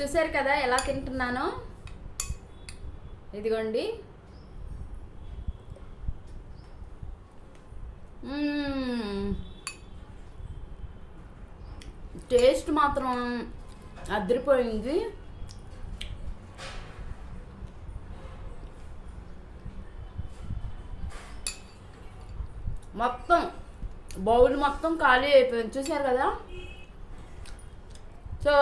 చూసారు కదా ఎలా తింటున్నానో? ఇదిగోండి. టేస్ట్ మాత్రం అదిరిపోయింది. మొత్తం బౌల్ మొత్తం ఖాళీ అయిపోయింది. చూసారు కదా? సో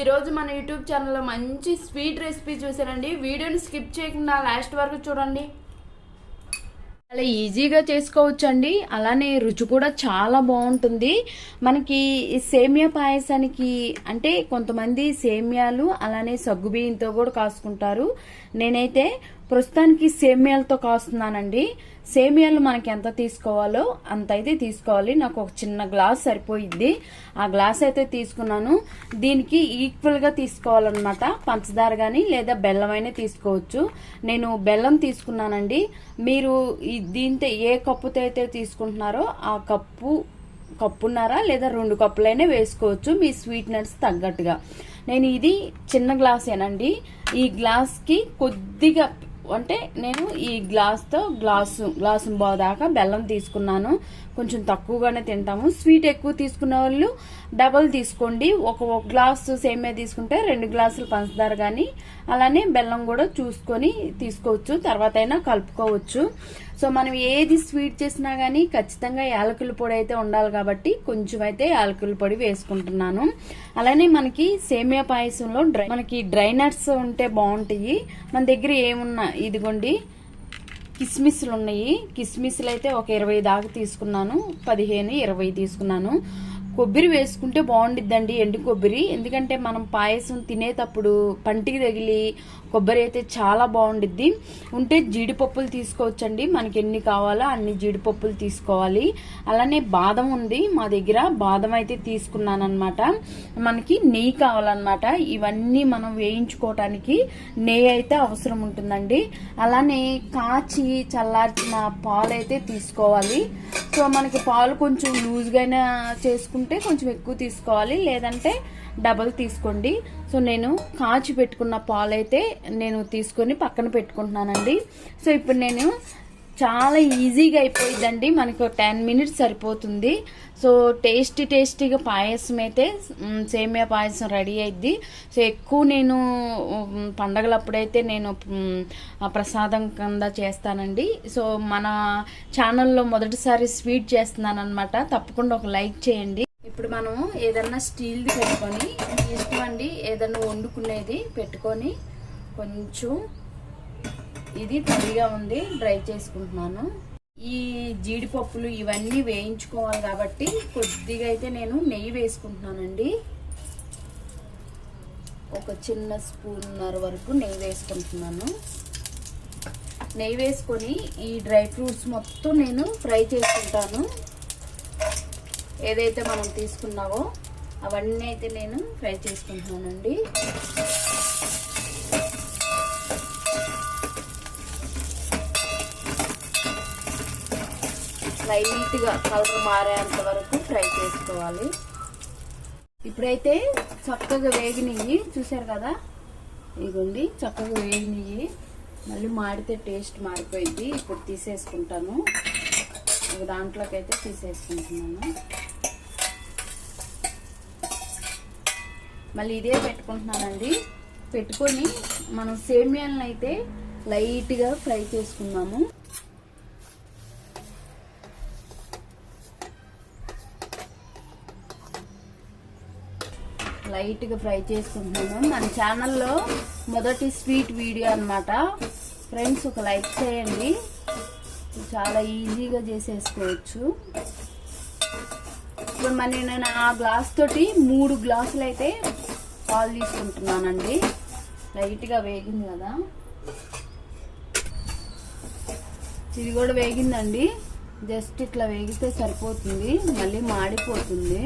ఈరోజు మన యూట్యూబ్ ఛానల్లో మంచి స్వీట్ రెసిపీ చూసానండి వీడియోని స్కిప్ చేయకుండా లాస్ట్ వరకు చూడండి. చాలా ఈజీగా చేసుకోవచ్చు అండి అలానే రుచి కూడా చాలా బాగుంటుంది. మనకి సేమియా పాయసానికి అంటే కొంతమంది సేమియాలు అలానే సగ్గుబియ్యంతో కూడా కాసుకుంటారు. నేనైతే ప్రస్తుతానికి సేమియాలతో కాస్తున్నానండి. సేమియాలు మనకి ఎంత తీసుకోవాలో అంత అయితే తీసుకోవాలి. నాకు ఒక చిన్న గ్లాస్ సరిపోయిద్ది. ఆ గ్లాస్ అయితే తీసుకున్నాను. దీనికి ఈక్వల్గా తీసుకోవాలన్నమాట. పంచదార కానీ లేదా బెల్లం అయినా తీసుకోవచ్చు. నేను బెల్లం తీసుకున్నానండి. మీరు దీంతో ఏ కప్పుతో అయితే తీసుకుంటున్నారో ఆ కప్పు కప్పున్నారా లేదా రెండు కప్పులైనా వేసుకోవచ్చు. మీ స్వీట్నెస్ తగ్గట్టుగా. నేను ఇది చిన్న గ్లాసేనండి. ఈ గ్లాస్కి కొద్దిగా అంటే నేను ఈ గ్లాస్తో గ్లాసు గ్లాసు దాకా బెల్లం తీసుకున్నాను. కొంచెం తక్కువగానే తింటాము. స్వీట్ ఎక్కువ తీసుకున్న వాళ్ళు డబల్ తీసుకోండి. ఒక ఒక గ్లాసు సేమియా తీసుకుంటే రెండు గ్లాసులు పంచదార కానీ అలానే బెల్లం కూడా చూసుకొని తీసుకోవచ్చు. తర్వాత అయినా కలుపుకోవచ్చు. సో మనం ఏది స్వీట్ చేసినా కానీ ఖచ్చితంగా యాలకుల పొడి అయితే ఉండాలి కాబట్టి కొంచెం అయితే యాలకుల పొడి వేసుకుంటున్నాను. అలానే మనకి సేమియా పాయసంలో డ్రై మనకి డ్రై నట్స్ ఉంటే బాగుంటాయి. మన దగ్గర ఏమున్నా ఇదిగోండి కిస్మిస్లు ఉన్నాయి. కిస్మిస్లు అయితే ఒక ఇరవై దాకా తీసుకున్నాను. పదిహేను ఇరవై తీసుకున్నాను. కొబ్బరి వేసుకుంటే బాగుండిద్దండి ఎండు కొబ్బరి. ఎందుకంటే మనం పాయసం తినేటప్పుడు పంటికి తగిలి కొబ్బరి అయితే చాలా బాగుండిద్ది. ఉంటే జీడిపప్పులు తీసుకోవచ్చండి. మనకి ఎన్ని కావాలో అన్ని జీడిపప్పులు తీసుకోవాలి. అలానే బాదం ఉంది మా దగ్గర. బాదం అయితే తీసుకున్నాను మనకి నెయ్యి కావాలన్నమాట. ఇవన్నీ మనం వేయించుకోవటానికి నెయ్యి అయితే అవసరం ఉంటుందండి. అలానే కాచి చల్లార్చిన పాలు అయితే తీసుకోవాలి. సో మనకి పాలు కొంచెం లూజ్గానే చేసుకుంటే కొంచెం ఎక్కువ తీసుకోవాలి. లేదంటే డబల్ తీసుకోండి. సో నేను కాచి పెట్టుకున్న పాలు అయితే నేను తీసుకొని పక్కన పెట్టుకుంటున్నానండి. సో ఇప్పుడు నేను చాలా ఈజీగా అయిపోయిందండి మనకు టెన్ మినిట్స్ సరిపోతుంది. సో టేస్టీ టేస్టీగా పాయసం అయితే సేమియా పాయసం రెడీ అయింది సో ఎక్కువ నేను పండగలప్పుడైతే నేను ప్రసాదం కింద చేస్తానండి. సో మన ఛానల్లో మొదటిసారి స్వీట్ చేస్తున్నాను అనమాట తప్పకుండా ఒక లైక్ చేయండి. ఇప్పుడు మనం ఏదన్నా స్టీల్ది పెట్టుకొని ఇష్టం అండి ఏదన్నా వండుకునేది పెట్టుకొని కొంచెం ఇది తడిగా ఉంది డ్రై చేసుకుంటున్నాను. ఈ జీడిపప్పులు ఇవన్నీ వేయించుకోవాలి కాబట్టి కొద్దిగా అయితే నేను నెయ్యి వేసుకుంటున్నానండి. ఒక చిన్న స్పూన్నర వరకు నెయ్యి వేసుకుంటున్నాను. నెయ్యి వేసుకొని ఈ డ్రై ఫ్రూట్స్ మొత్తం నేను ఫ్రై చేసుకుంటాను. ఏదైతే మనం తీసుకున్నావో అవన్నీ అయితే నేను ఫ్రై చేసుకుంటున్నానండి. లైట్గా కలర్ మారేంత వరకు ఫ్రై చేసుకోవాలి. ఇప్పుడైతే చక్కగా వేగినయ్యి చూసారు కదా? ఇదిగోండి చక్కగా వేగినయ్యి. మళ్ళీ మాడితే టేస్ట్ మారిపోయింది. ఇప్పుడు తీసేసుకుంటాను. దాంట్లోకి అయితే తీసేసుకుంటున్నాను. మళ్ళీ ఇదే పెట్టుకుంటున్నానండి. పెట్టుకొని మనం సేమియాలను అయితే లైట్గా ఫ్రై చేసుకున్నాము లైట్గా ఫ్రై చేసుకుంటున్నాను మన ఛానల్లో మొదటి స్వీట్ వీడియో అన్నమాట. ఫ్రెండ్స్ ఒక లైక్ చేయండి. చాలా ఈజీగా చేసేసుకోవచ్చు. ఇప్పుడు మరి నేను ఆ గ్లాస్ తోటి మూడు గ్లాసులు అయితే పాలు తీసుకుంటున్నానండి. లైట్గా వేగింది కదా. ఇది కూడా వేగిందండి. జస్ట్ ఇట్లా వేగితే సరిపోతుంది. మళ్ళీ మాడిపోతుంది.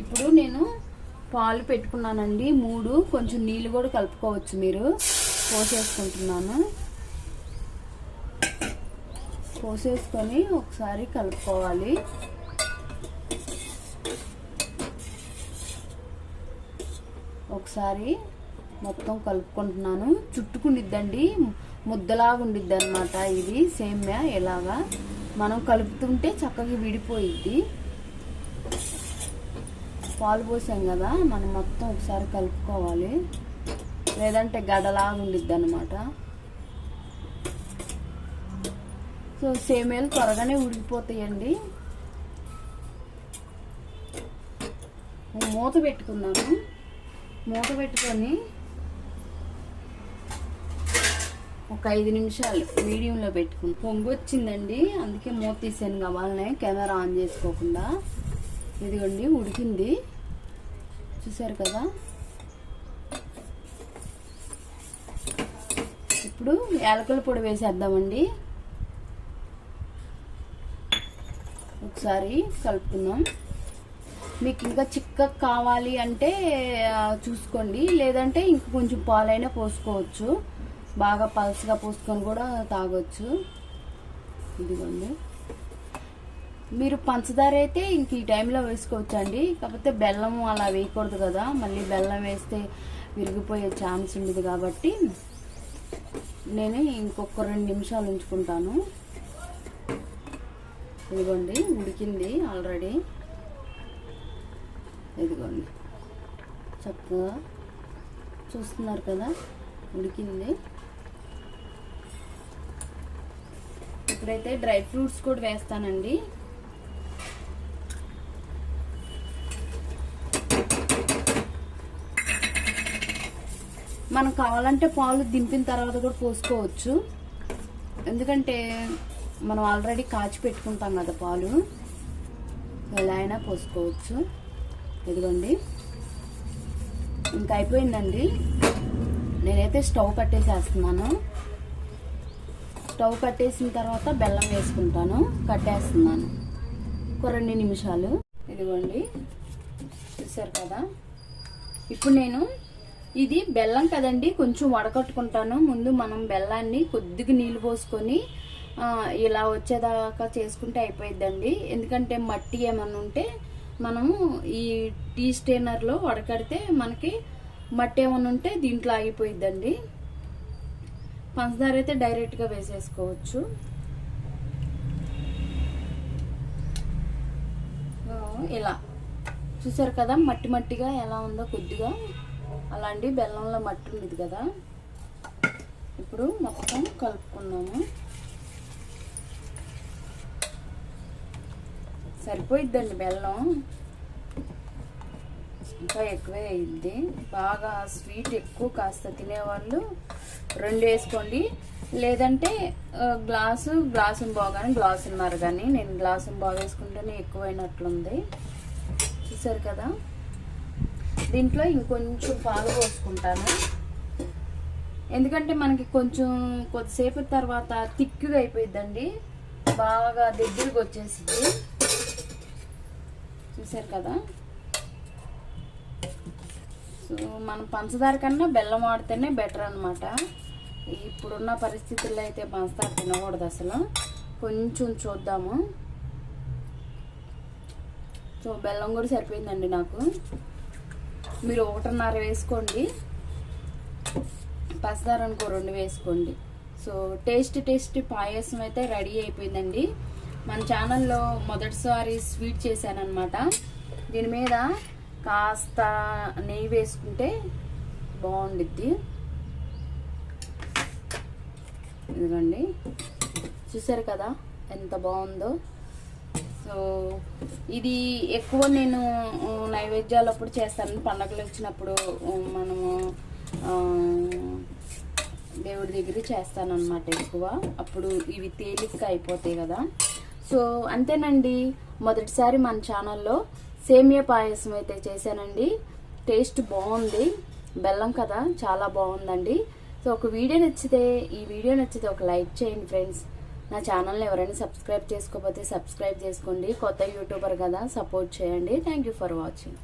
ఇప్పుడు నేను పాలు పెట్టుకున్నానండి. మూడు కొంచెం నీళ్ళు కూడా కలుపుకోవచ్చు మీరు. పోసేసుకుంటున్నాను. పోసేసుకొని ఒకసారి కలుపుకోవాలి. ఒకసారి మొత్తం కలుపుకుంటున్నాను. చుట్టుకుండిద్దండి. ముద్దలాగా ఉండిద్ది అనమాట ఇది. సేమ్యా ఇలాగా మనం కలుపుతుంటే చక్కగా విడిపోయిద్ది. పాలు పోసాం కదా మనం మొత్తం ఒకసారి కలుపుకోవాలి. లేదంటే గడలాగా ఉండిద్ది అనమాట సో సేమేలు త్వరగానే ఉడికిపోతాయండి. మూత పెట్టుకున్నాను మూత పెట్టుకొని ఒక ఐదు నిమిషాలు మీడియంలో పెట్టుకుని పొంగు వచ్చిందండి అందుకే మూత తీసాను కావాలనే కెమెరా ఆన్ చేసుకోకుండా. ఇదిగోండి ఉడికింది. చూసారు కదా? ఇప్పుడు యాలకుల పొడి వేసేద్దామండి. ఒకసారి కలుపుకుందాం. మీకు ఇంకా చిక్క కావాలి అంటే చూసుకోండి. లేదంటే ఇంక కొంచెం పాలైనా పోసుకోవచ్చు. బాగా పల్స్గా పోసుకొని కూడా తాగొచ్చు. ఇదిగోండి. మీరు పంచదార అయితే ఇంక ఈ టైంలో వేసుకోవచ్చు అండి కాకపోతే బెల్లం అలా వేయకూడదు కదా. మళ్ళీ బెల్లం వేస్తే విరిగిపోయే ఛాన్స్ ఉండదు కాబట్టి నేను ఇంకొక రెండు నిమిషాలు ఉంచుకుంటాను. ఇదిగోండి ఉడికింది ఆల్రెడీ ఇదిగోండి. చక్కగా చూస్తున్నారు కదా ఉడికింది. ఇప్పుడైతే డ్రై ఫ్రూట్స్ కూడా వేస్తానండి. మనం కావాలంటే పాలు దింపిన తర్వాత కూడా పోసుకోవచ్చు. ఎందుకంటే మనం ఆల్రెడీ కాచి పెట్టుకుంటాం కదా పాలు. ఎలా అయినా పోసుకోవచ్చు. ఇదిగోండి. ఇంకా అయిపోయిందండి. నేనైతే స్టవ్ కట్టేసేస్తున్నాను. స్టవ్ కట్టేసిన తర్వాత బెల్లం వేసుకుంటాను. కట్టేస్తున్నాను. ఒక రెండు నిమిషాలు. ఇదిగోండి. చూసారు కదా? ఇప్పుడు నేను ఇది బెల్లం కదండి కొంచెం వడకట్టుకుంటాను. ముందు మనం బెల్లాన్ని కొద్దిగా నీళ్ళు పోసుకొని ఇలా వచ్చేదాకా చేసుకుంటే అయిపోయిద్దండి. ఎందుకంటే మట్టి ఏమన్నా ఉంటే మనము ఈ టీ స్టేనర్లో వడకడితే మనకి మట్టి ఏమన్నా ఉంటే దీంట్లో ఆగిపోయిద్దండి. పంచదార అయితే డైరెక్ట్గా వేసేసుకోవచ్చు. ఇలా. చూసారు కదా మట్టి మట్టిగా ఎలా ఉందో కొద్దిగా. అలాంటి బెల్లంలో మట్టి ఉండేది కదా. ఇప్పుడు మొత్తం కలుపుకున్నాము సరిపోయిద్దండి బెల్లం. ఇంకా ఎక్కువే అయింది బాగా స్వీట్ ఎక్కువ కాస్త తినేవాళ్ళు రెండు వేసుకోండి. లేదంటే గ్లాసు గ్లాసు బాగానే గ్లాసు ఉన్నారు కానీ నేను గ్లాసు బాగా వేసుకుంటేనే ఎక్కువైనట్లుంది. చూసారు కదా? దీంట్లో ఇంకొంచెం పాలు పోసుకుంటాను. ఎందుకంటే మనకి కొంచెం కొద్దిసేపు తర్వాత తిక్కుగా అయిపోయిద్దండి. బాగా దగ్గరకు వచ్చేసింది. చూసారు కదా? సో మనం పంచదార కన్నా బెల్లం వాడితేనే బెటర్ అనమాట ఇప్పుడున్న పరిస్థితుల్లో అయితే పంచదార తినకూడదు అసలు. కొంచెం చూద్దాము. సో బెల్లం కూడా సరిపోయిందండి నాకు. మీరు ఒకటిన్నర వేసుకోండి. పసదార అనుకో రెండు వేసుకోండి. సో టేస్ట్ టేస్ట్ పాయసం అయితే రెడీ అయిపోయిందండి. మన ఛానల్లో మొదటిసారి స్వీట్ చేశానమాట దీని మీద కాస్త నెయ్యి వేసుకుంటే బాగుండిద్ది. ఇదిగండి. చూసారు కదా ఎంత బాగుందో? సో ఇది ఎక్కువ నేను నైవేద్యాలు నైవేద్యాలప్పుడు చేస్తాను. పండగలు వచ్చినప్పుడు మనము దేవుడి దగ్గర చేస్తాను అనమాట ఎక్కువ. అప్పుడు ఇవి తేలిక అయిపోతాయి కదా. సో అంతేనండి. మొదటిసారి మన ఛానల్లో సేమియా పాయసం అయితే చేశానండి. టేస్ట్ బాగుంది. బెల్లం కదా చాలా బాగుందండి. సో ఒక వీడియో నచ్చితే ఈ వీడియో నచ్చితే ఒక లైక్ చేయండి ఫ్రెండ్స్. నా ఛానల్ని ఎవరైనా సబ్స్క్రైబ్ చేసుకోకపోతే సబ్స్క్రైబ్ చేసుకోండి. కొత్త యూట్యూబర్ కదా సపోర్ట్ చేయండి. Thank you for watching